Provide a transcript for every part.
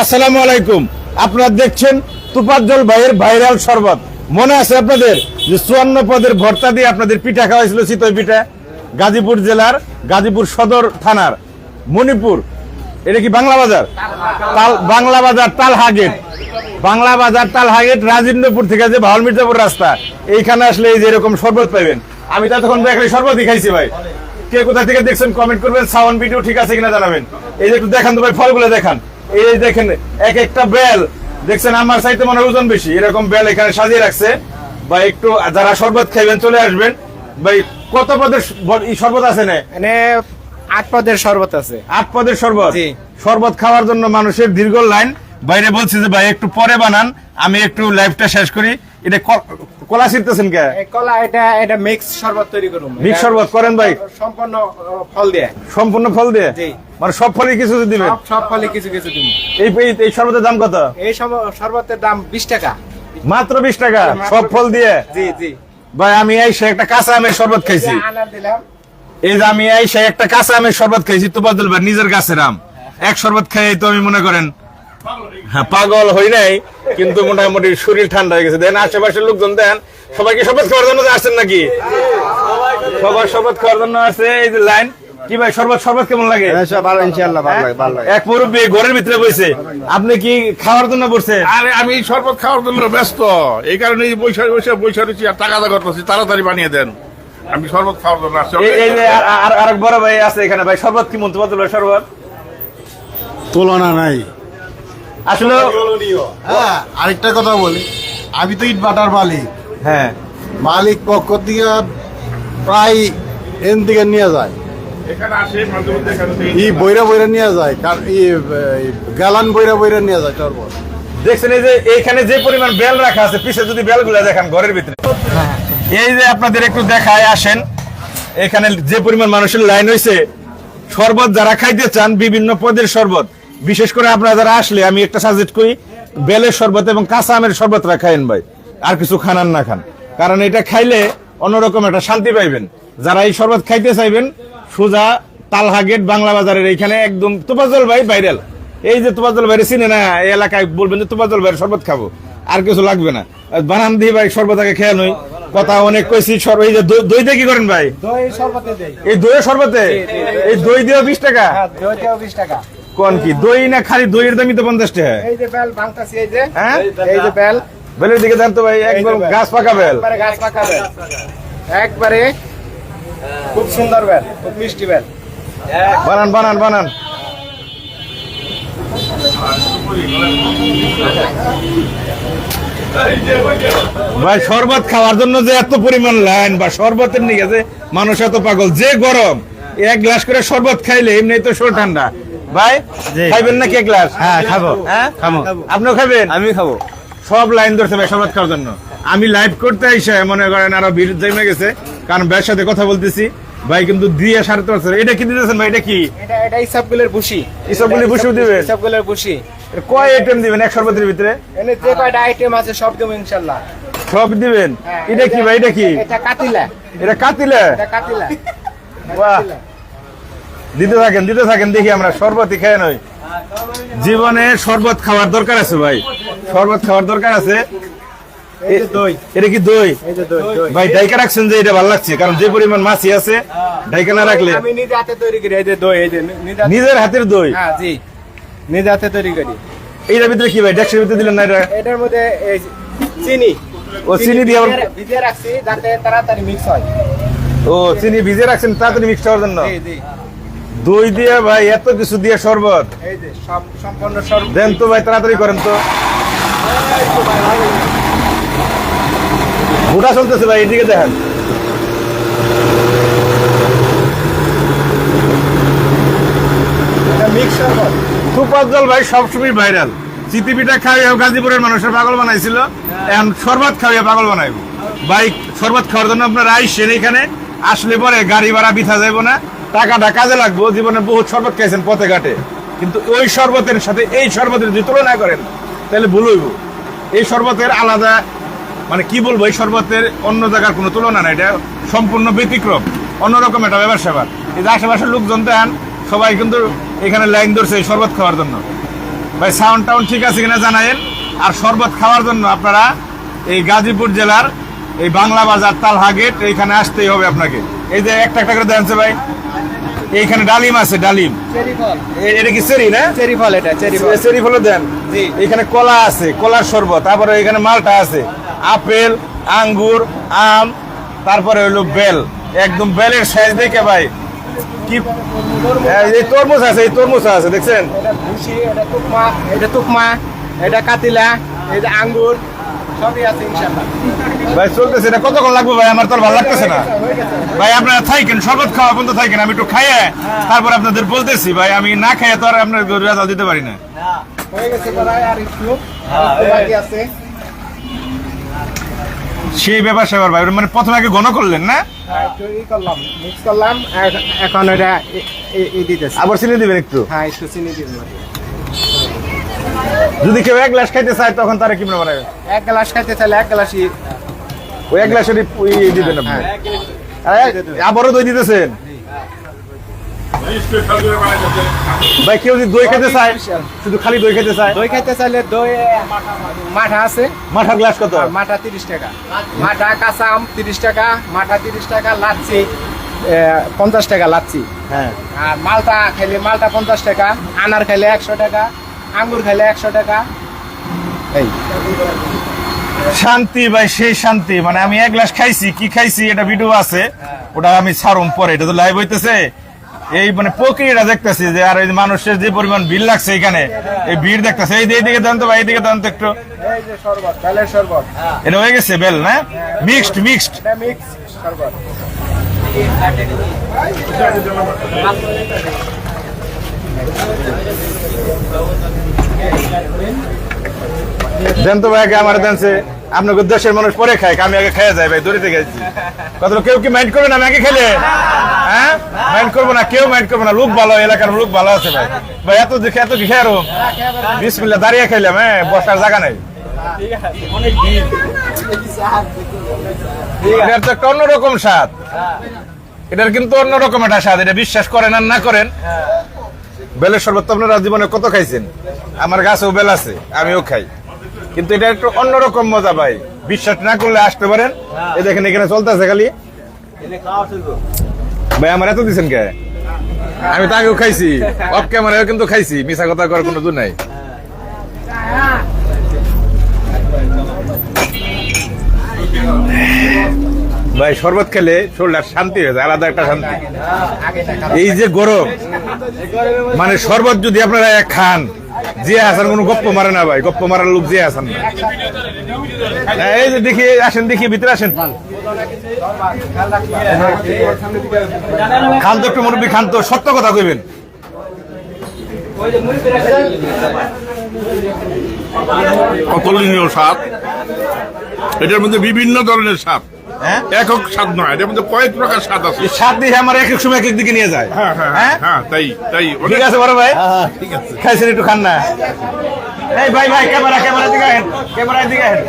আসসালামু আলাইকুম। আপনারা দেখছেন তুপাজ্জল ভাইয়ের ভাইরাল শরবত। মনে আছে আপনাদের যে চুয়ান্ন পদের ভর্তা দিয়ে আপনাদের পিঠা খাওয়া হয়েছিল চিতই পিঠা? গাজীপুর জেলার গাজীপুর সদর থানার মণিপুর। এটা কি বাংলা বাজার? তাল, বাংলা বাজার তালহা গেট বাংলা বাজার তালহা গেট রাজেন্দ্রপুর থেকে যে ভাওয়াল মির্জাপুর রাস্তা। এইখানে আসলে এই যে এরকম শরবত পাইবেন। আমি তো তখন দেখলে শরবতই খাইছি ভাই। কে কোথা থেকে দেখছেন কমেন্ট করবেন। সাউন্ড ভিডিও ঠিক আছে কিনা জানাবেন। এই যে একটু দেখান তো ভাই, ফলগুলো দেখান। এই দেখেন এক একটা বেল। দেখছেন আমার সাইতে মনে ওজন বেশি। এরকম বেল এখানে সাজিয়ে রাখছে। বা একটু যারা শরবত খাইবেন চলে আসবেন। ভাই কত পদের শরবত আছে না? মানে আট পদের শরবত আছে। আট পদের শরবত? শরবত খাওয়ার জন্য মানুষের দীর্ঘ লাইন। বাইরে বলছে যে ভাই একটু পরে বানান আমি একটু লাইভটা শেষ করি। এটা কলা ছিটতেছেন কে? কলা এটা এটা মিক্স শরবত তৈরি করুন। মিক্স শরবত করেন ভাই। সম্পূর্ণ ফল দিয়ে। সম্পূর্ণ ফল দিয়ে? জি। মানে সব ফলই কিছু কিছু দিবেন? সব ফলে কিছু কিছু দিন। এই এই- শরবতের দাম কত? এই শরবতের দাম বিশ টাকা। মাত্র বিশ টাকা? সব ফল দিয়ে? জি জি। ভাই আমি এই সে একটা কাঁচা আমের শরবত খাইছি। এই যে আমি এই সে একটা কাঁচা আমের শরবত খাইছি তো বদল ভাই নিজের গাছের আম। এক শরবত খাই তো আমি মনে করেন হ্যাঁ পাগল হই নাই কিন্তু মোটামুটি শরীর ঠান্ডা হয়ে গেছে। দেন আশেপাশের লোকজন দেন সবাইকে শপথ খাওয়ার জন্য আসছেন নাকি? সবার শপথ খাওয়ার জন্য আছে এই যে লাইন। কি ভাই শরবত শরবত কেমন লাগে? ভালো ইনশাআল্লাহ ভালো লাগে ভালো লাগে। এক মুরব্বী ঘরের ভিতরে বসে আপনি কি খাওয়ার জন্য বসছে আরে আমি শরবত খাওয়ার জন্য ব্যস্ত। এই কারণে এই বৈশাখ বৈশাখ বৈশাখ রয়েছি আর টাকা করতেছি তাড়াতাড়ি বানিয়ে দেন। আমি শরবত খাওয়ার জন্য আসছি। এই- যে আর- আর আরেক বড় ভাই আছে এখানে ভাই শরবত কি মন্তব্য শরবত? তুলনা নাই। আসলে হ্যাঁ আরেকটা কথা বলি। আমি তো ইট বাটার মালিক। হ্যাঁ। মালিক পক্ষ থেকে প্রায় এন থেকে নিয়ে যায়। ই বইরা বইরা নিয়ে যায়। কার- এই গালান বইরা বইরা নিয়ে যায় শরবত দেখছেন এই যে এইখানে যে পরিমাণ বেল রাখা আছে পিছে যদি বেলগুলো দেখান ঘরের ভিতরে। এই যে আপনাদের একটু দেখায় আসেন এখানে যে পরিমাণ মানুষের লাইন হয়েছে শরবত যারা খাইতে চান বিভিন্ন পদের শরবত। বিশেষ করে আপনারা যারা আসলে আমি একটা সাজেস্ট করি বেলের শরবত এবং কাঁচা আমের শরবত খাইন ভাই। আর কিছু খানান না খান। কারণ এটা খাইলে অন্যরকম একটা শান্তি পাইবেন। যারা এই শরবত খাইতে চাইবেন সোজা তালহা গেট বাংলা বাজারের এখানে একদম তোপাজল ভাই ভাইরাল এই যে তোপাজল ভাইরে চিনে না এই এলাকায় বলবেন যে তোপাজল ভাইয়ের শরবত খাব। আর কিছু লাগবে না। আর বানান দিয়ে ভাই শরবত আগে খেয়ে নই। কথা অনেক কইছি এই যে দই- দই দিয়ে কি করেন ভাই? দই শরবতে দেই। এই দইয়ের শরবতে? এই দই দিয়ে বিশ টাকা? হ্যাঁ দইটাও বিশ টাকা। কোন কি? দই না খালি দইয়ের দামই তো পঞ্চাশ টাকা। এই যে বেল ভাঙতাছি এই যে হ্যাঁ? এই যে বেল। বেলের দিকে জানতো ভাই একদম গাছ পাকা বেল। গাছ পাকা বেল। একবারে খুব সুন্দর বেল খুব মিষ্টি বেল। বানান বানান বানান। ভাই শরবত খাওয়ার জন্য যে এত পরিমাণ লাইন বা শরবতের নিয়ে গেছে মানুষ এত পাগল। যে গরম এক গ্লাস করে শরবত খাইলে এমনি তো শরীর ঠান্ডা। ভাই খাইবেন নাকি এক গ্লাস? হ্যাঁ, খাব। হ্যাঁ? খাব। আপনিও খাবেন আমি খাব। সব লাইন ধরছে ভাই খাওয়ার জন্য। আমি লাইভ করতে এসে মনে করেন আরও ভিড় জমে গেছে কারণ ভাইয়ের সাথে কথা বলতেছি। ভাই কিন্তু দিয়ে সাড়ে পাঁচ এটা কি দিতেছেন ভাই? এটা কি? এটা এটা ইসাবগুলের বুশি ইসবগুলি বুশি দিবেন? ইসাবগুলের বুশি কয় আইটেম দিবেন? এক শরবতের ভিতরে? এনে যে কয়টা আইটেম আছে সব দেবো ইনশাল্লাহ। সব দিবেন? হ্যাঁ, এটা কি ভাই? এটা কি? এটা কাতিলা। এটা কাতিলে? এটা কাতিলা। বাহ। দিতে থাকেন দিতে থাকেন দেখি আমরা শরবতই খেয়ে নই। জীবনে শরবত খাওয়ার দরকার আছে ভাই। শরবত খাওয়ার দরকার আছে। দই। এটা কি দই? ভাই ডাইকা রাখছেন যে এটা ভালো লাগছে কারণ যে পরিমাণ মাছি আছে ডাইকা না রাখলে আমি নিজে হাতে তৈরি করি এই যে দই এই যে নিজের হাতের দই? হ্যাঁ জি। নিজে হাতে তৈরি করি। এইটার ভিতরে কি ভাই ডেক্সের ভিতরে দিলেন না এটা? এটার মধ্যে চিনি। ও, চিনি দিয়ে আবার- ভিজিয়ে- ভিজিয়ে রাখছি যাতে তাড়াতাড়ি মিক্স হয়। ও চিনি ভিজে রাখছেন তাড়াতাড়ি মিক্স হওয়ার জন্য? জি জি। দই দিয়ে ভাই এত কিছু দিয়ে শরবত। এই যে সম্পূর্ণ দেন তো ভাই তাড়াতাড়ি করেন তো। ভুটা চলতেছে ভাই এদিকে দেখেন। সুপার জল ভাই সবসময় ভাইরাল। চিতি পিঠা খাওয়াইয়া গাজীপুরের মানুষের পাগল বানাইছিল। এখন শরবত খাওয়াইয়া পাগল বানাইব। ভাই শরবত খাওয়ার জন্য আপনারা আইসেন এখানে আসলে পরে গাড়ি ভাড়া বিথা যাইব না। টাকাটা কাজে লাগবো, জীবনে বহুত শরবত খেয়েছেন পথে ঘাটে। কিন্তু ওই শরবতের সাথে এই শরবতের যদি তুলনা করেন, তাহলে ভুল হইব। এই শরবতের আলাদা মানে কি বলব, এই শরবতের অন্য জায়গার কোনো তুলনা নাই, এটা সম্পূর্ণ ব্যতিক্রম। অন্যরকম একটা ব্যাপার স্যাপার। এই যে আশেপাশের লোকজন দেন সবাই কিন্তু এখানে লাইন ধরছে এই শরবত খাওয়ার জন্য। ভাই সাউন্ড টাউন ঠিক আছে কিনা জানায়েন। আর শরবত খাওয়ার জন্য আপনারা এই গাজীপুর জেলার এই বাংলা বাজার তালহা গেট এইখানে আসতেই হবে আপনাকে। এই যে একটা একটা করে দেন, ভাই। এইখানে ডালিম আছে ডালিম। এটা কি সেরি না? চেরি ফল এটা চেরি ফল ফলে দেন। এখানে কলা আছে কলার শরবত তারপরে এখানে মালটা আছে। আপেল আঙ্গুর আম তারপরে হলো বেল। একদম বেলের সাইজ দেখে ভাই কি এই তরমুজ আছে এই তরমুজ আছে দেখছেন? এটা এটা তুকমা এটা তুকমা এটা কাতিলা এটা আঙ্গুর সবই আছে ইনশাআল্লাহ। ভাই চলতেছে এটা কতক্ষণ লাগবে ভাই? আমার তো ভালো লাগতেছে না। ভাই আপনারা থাকেন শরবত খাওয়া পর্যন্ত থাকেন আমি একটু খাইয়ে তারপর আপনাদের বলতেছি। ভাই আমি না খাইয়ে তো আর আপনার রেজাল্ট দিতে পারি না। হয়ে গেছে প্রায় আর একটু। আর একটু বাকি আছে। সেই ব্যাপার সেবার ভাই মানে প্রথমে আগে ঘন করলেন না? হ্যাঁ, করলাম এখন এটা আবার চিনি দিবেন একটু? হ্যাঁ একটু চিনি দিবেন যদি কেউ এক গ্লাস খাইতে চায় তখন তারা কি বানাবে? এক গ্লাস খাইতে চাইলে এক গ্লাসই ওই এক ইয়ে দিবেন আপনি। হ্যাঁ। আবারও দই দিতেছেন? ভাই কেউ যদি দই খেতে চায় শুধু খালি দই খেতে চায়? দই খাইতে চাইলে দই মাঠা আছে। মাঠার গ্লাস কত? মাঠা তিরিশ টাকা। মাঠা কাঁচা আম তিরিশ টাকা মাঠা তিরিশ টাকা লাচ্ছি পঞ্চাশ টাকা লাচ্ছি। হ্যাঁ। আর মালটা খাইলে মালটা পঞ্চাশ টাকা আনার খাইলে একশো টাকা আঙ্গুর খাইলে একশো টাকা। এই। শান্তি ভাই, সেই শান্তি। মানে আমি এক গ্লাস খাইছি, কি খাইছি, এটা ভিডিও আছে। ওটা আমি ছাড়ুম পরে, এটা তো লাইভ হইতেছে। এই মানে প্রক্রিয়াটা দেখতেছি যে, আর মানুষের যে পরিমাণ ভিড় লাগছে এখানে, এই ভিড় দেখতেছে। এই এইদিকে দেন তো ভাই, এইদিকে দেন তো একটু। এটা হয়ে গেছে বেল না? মিক্সড মিক্সড এটা মিক্স শরবত দেন তো ভাই আগে আমার দেনছে আপনাকে দেশের মানুষ পরে খায়, আমি আগে খেয়ে যাই ভাই দড়িতে গেছি কত কেউ কি মাইন্ড করবে না আমি আগে খেলে হ্যাঁ? মাইন্ড করব না, কেউ মাইন্ড করব না, লোক ভালো, এলাকার লোক ভালো আছে ভাই। ভাই, এত দেখে, এত কি খেয়ে বিসমিল্লা দাঁড়িয়ে খাইলাম হ্যাঁ বসার জায়গা নাই। এটার তো একটা অন্যরকম স্বাদ। এটার কিন্তু অন্যরকম একটা স্বাদ, এটা বিশ্বাস করেন আর না করেন। বেলের শরবত আপনারা জীবনে কত খাইছেন? আমার গাছেও বেল আছে, আমিও খাই। কিন্তু এটা একটু অন্যরকম মজা ভাই। বিশ্বাস না করলে আসতে পারেন। এই দেখেন এখানে চলতেছে খালি। ভাই আমার এত দিচ্ছেন কে? আমি তো আগেও খাইছি। অফ ক্যামেরাও কিন্তু খাইছি। মিশা কথা করার কোনো দূর নাই। ভাই শরবত খেলে শরীরটা শান্তি হয়ে যায় আলাদা একটা শান্তি। এই যে গরম মানে শরবত যদি আপনারা খান যে হাসান কোনো গপ্প মারে না ভাই গপ্প মারার লোক যে হাসান না। হ্যাঁ, এই যে দেখি আসেন দেখি ভিতরে আসেন। খান তো একটু মুরব্বী খান সত্য কথা কইবেন। অতুলনীয় স্বাদ এটার মধ্যে বিভিন্ন ধরনের হ্যাঁ একক স্বাদ নয় এটার মধ্যে কয়েক প্রকার স্বাদ আছে। এই সাত দিয়ে আমার এক এক সময় এক এক দিকে নিয়ে যায়। হ্যাঁ হ্যাঁ হ্যাঁ? হ্যাঁ তাই তাই ঠিক আছে বড় ভাই। ঠিক খাইছেন একটু খান না। এই ভাই ভাই ক্যামেরা ক্যামেরা দিকে আহেন ক্যামেরা দিকে আহেন।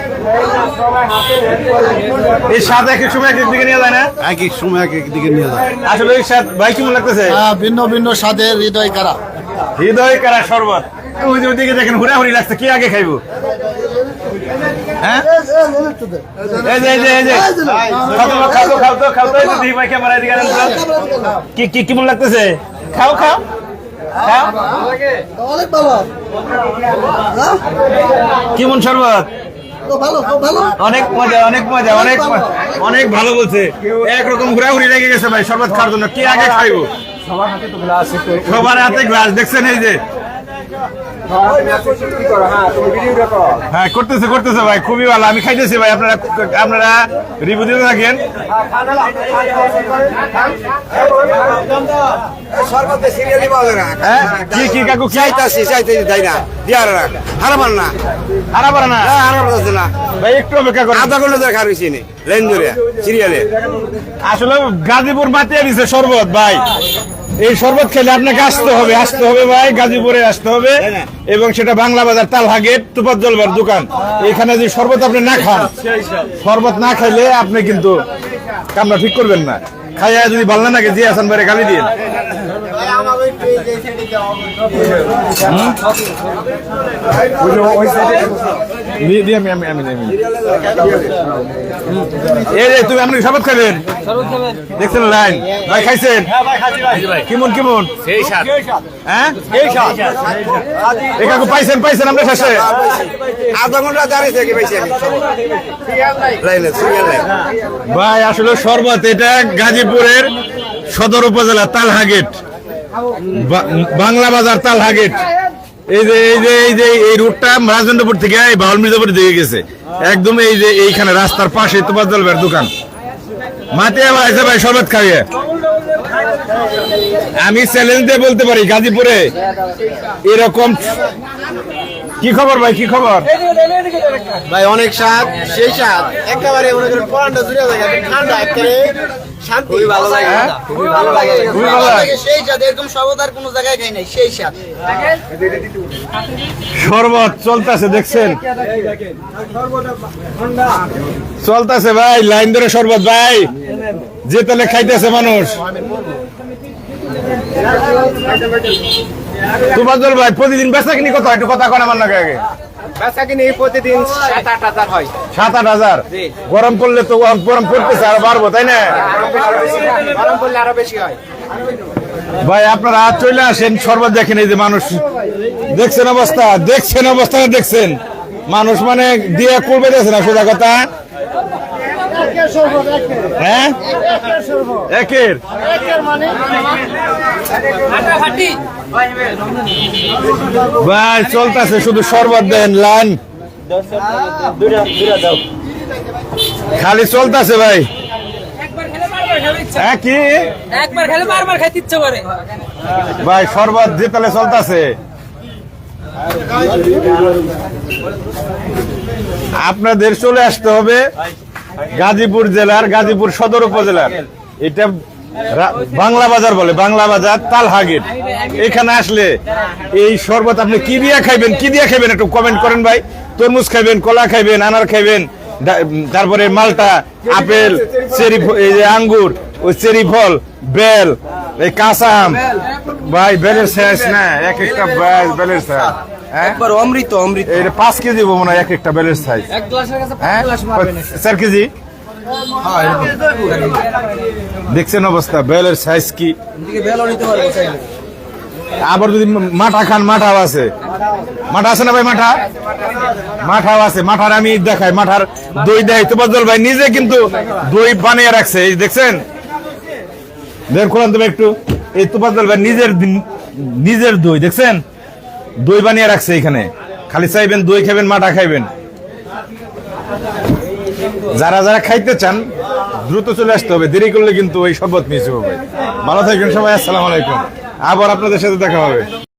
এই সাত এক এক সময় এক এক দিকে নিয়ে যায় না? এক এক সময় এক এক দিকে নিয়ে যায়। আসলে এই ভাই কেমন লাগতেছে? হ্যাঁ, ভিন্ন ভিন্ন স্বাদের হৃদয় কারা? হৃদয় কারা শরবত ওই ওইদিকে দেখেন হুড়াহুড়ি লাগছে কি আগে খাইবো? হ্যাঁ। কি কি কেমন লাগতেছে? খাও খাও। কেমন শরবত? অনেক মজা অনেক মজা অনেক অনেক ভালো বলছে। একরকম ঘোরাঘুরি লেগে গেছে ভাই শরবত খাওয়ার জন্য। কি আগে খাইবো? সবার হাতে তো গ্লাস সবার হাতে গ্লাস দেখছেন এই যে? হ্যাঁ করতেছে করতেছে ভাই খুবই ভালো। আমি খাইতেছি ভাই আপনারা আপনারা রিভিউ দিতে থাকেন। হ্যাঁ কি কি কাকু চাইতাছি চাইতেছি তাই না দিয়ার না। হারাবার না? না হারাবার না। ভাই একটু অপেক্ষা করেন। আধা ঘণ্টা নি ধরে সিরিয়ালে। আসলে গাজীপুর মাতিয়ে দিছে শরবত ভাই। এই শরবত খেলে আপনাকে আসতে হবে আসতে হবে ভাই গাজীপুরে আসতে হবে। এবং সেটা বাংলা বাজার তালহা গেট তুপাত জলবার দোকান। এখানে যদি শরবত আপনি না খান শরবত না খাইলে আপনি কিন্তু কামরা ঠিক করবেন না। খাইয়া যদি ভালো না লাগে জি আসান বাইরে গালি দিন তুমি আপনি শরবত খাবেন দেখছেন লাইন ভাই খাইছেন কেমন কেমন পাইছেন পাইছেন আমরা শেষে আধা ঘণ্টা দাঁড়িয়ে ভাই আসলে শরবত, এটা গাজীপুরের সদর উপজেলা তালহাগেট বাংলা বাজার তালহাগেট এই যে এই যে এই যে, এই রুটটা রাজেন্দ্রপুর থেকে, এই বাউল মির্জাপুর দিকে গেছে। একদম এই যে, এইখানে রাস্তার পাশে তোমার জলবের দোকান। মাতিয়া ভাই ভাই, শরবত খাইয়ে। আমি চ্যালেঞ্জ দিয়ে বলতে পারি, গাজীপুরে এরকম কি খবর ভাই কি খবর? ভাই অনেক স্বাদ সেই স্বাদ। একেবারে মনে করেন পরানটা জুড়ে যায় ঠান্ডা একেবারে শান্তি। খুবই ভালো লাগে। খুবই ভালো লাগে। খুবই ভালো লাগে। সেই স্বাদ এরকম সর্বত আর কোনো জায়গায় খাই নাই সেই স্বাদ। শরবত চলতেছে দেখছেন? চলতেছে ভাই লাইন ধরে শরবত ভাই। যে তাহলে খাইতেছে মানুষ। তুফাজল ভাই প্রতিদিন বেচা কিনি কত একটু কথা কন আমার নাকি আগে। বেচা কিনে প্রতিদিন সাত আট হাজার হয়। সাত আট হাজার? গরম পড়লে তো গরম পড়তেছে আর বাড়বো তাই না? গরম পড়লে আরও বেশি হয়। ভাই আপনারা চলে আসেন শরবত দেখেন এই যে মানুষ। দেখছেন অবস্থা? দেখছেন অবস্থা দেখছেন? মানুষ মানে দিয়ে করবে দেখছে না সোজা কথা? হ্যাঁ? একের ভাই চলতেছে শুধু শরবত দেন লাইন খালি চলতেছে ভাই। হ্যাঁ কি? একবার খেলে বারবার খাইতে ভাই শরবত জিতালে চলতেছে। আপনাদের চলে আসতে হবে। গাজীপুর জেলার গাজীপুর সদর উপজেলার। এটা বাংলা বাজার বলে, বাংলা বাজার তালহাগেট। এখানে আসলে এই শরবত আপনি কি দিয়ে খাইবেন, কি দিয়ে খাইবেন একটু কমেন্ট করেন ভাই। তরমুজ খাইবেন, কলা খাইবেন, আনার খাইবেন তারপরে মালটা, আপেল, চেরি আঙ্গুর, ওই চেরি ফল, বেল, এই কাঁচা আম। ভাই, বেলের শেষ না, এক একটা বেলের শেষ একবার অমৃত অমৃত। এটা পাঁচ কেজি মনে হয় এক একটা বেলের সাইজ। এক গ্লাসের কাছে হ্যাঁ? চার কেজি? দেখছেন অবস্থা বেলের সাইজ কি? আবার যদি মাঠা খান মাঠাও আছে। মাঠা আছে না ভাই মাঠা? মাঠাও আছে মাঠার আমি দেখাই মাঠার দই দেয় তো বদল ভাই নিজে কিন্তু দই বানিয়ে রাখছে এই দেখছেন? দেখ খোলান তুমি একটু। এই তুফাজল ভাই নিজের দিন- নিজের দই দেখছেন? দই বানিয়ে রাখছে এখানে। খালি চাইবেন দই খাবেন মাটা খাইবেন। যারা যারা খাইতে চান, দ্রুত চলে আসতে হবে। দেরি করলে কিন্তু ওই শরবত মিস হবে। ভালো থাকবেন সবাই, আসসালাম আলাইকুম। আবার আপনাদের সাথে দেখা হবে।